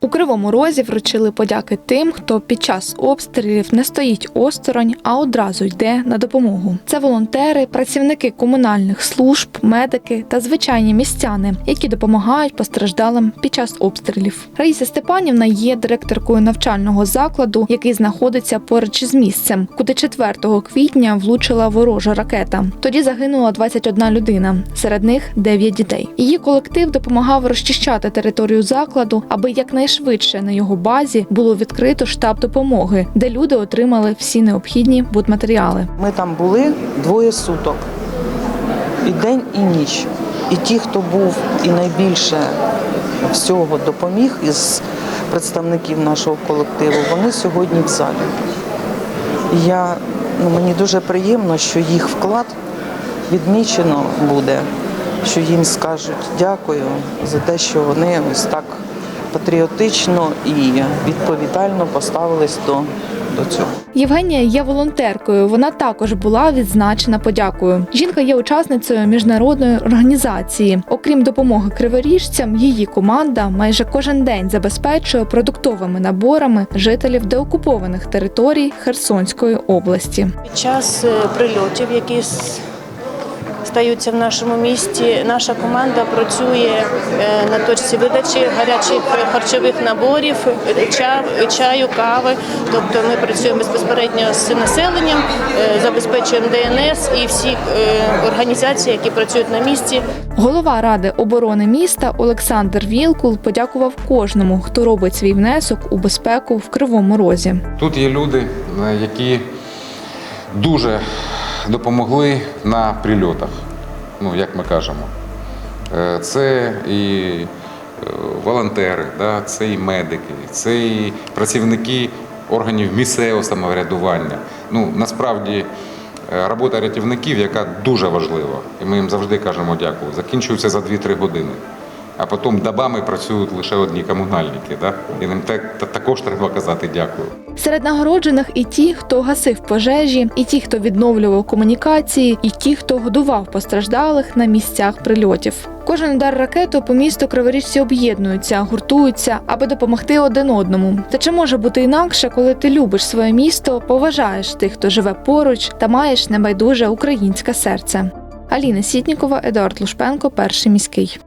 У Кривому Розі вручили подяки тим, хто під час обстрілів не стоїть осторонь, а одразу йде на допомогу. Це волонтери, працівники комунальних служб, медики та звичайні містяни, які допомагають постраждалим під час обстрілів. Раїса Степанівна є директоркою навчального закладу, який знаходиться поруч із місцем, куди 4 квітня влучила ворожа ракета. Тоді загинула 21 людина, серед них 9 дітей. Її колектив допомагав розчищати територію закладу, аби якнайшвидше на його базі було відкрито штаб допомоги, де люди отримали всі необхідні будматеріали. Ми там були двоє суток, і день, і ніч. І ті, хто був і найбільше всього допоміг із представників нашого колективу, вони сьогодні в залі. Я, ну, мені дуже приємно, що їх вклад відмічено буде, що їм скажуть дякую за те, що вони ось так патріотично і відповідально поставились до, до цього. Євгенія є волонтеркою. Вона також була відзначена подякою. Жінка є учасницею міжнародної організації. Окрім допомоги криворіжцям, її команда майже кожен день забезпечує продуктовими наборами жителів деокупованих територій Херсонської області. Під час е, прильотів, які стаються в нашому місті, наша команда працює е, на точці видачі гарячих харчових наборів, чаю, кави. Тобто ми працюємо безпосередньо з населенням, е, забезпечуємо ДНС і всі е, організації, які працюють на місці. Голова ради оборони міста Олександр Вілкул подякував кожному, хто робить свій внесок у безпеку в Кривому Розі. Тут є люди, які дуже допомогли на прильотах, ну як ми кажемо. Е, Це і е, волонтери, да, це і медики, це і працівники органів місцевого самоврядування. Ну, насправді е, робота рятівників, яка дуже важлива, і ми їм завжди кажемо дякую, закінчується за 2-3 години. А потім добами працюють лише одні комунальники. Да? І та- також треба казати дякую. Серед нагороджених і ті, хто гасив пожежі, і ті, хто відновлював комунікації, і ті, хто годував постраждалих на місцях прильотів. Кожен удар ракетою по місту криворіжці об'єднуються, гуртуються, аби допомогти один одному. Та чи може бути інакше, коли ти любиш своє місто, поважаєш тих, хто живе поруч, та маєш небайдуже українське серце? Аліна Сітнікова, Едуард Лушпенко, перший міський.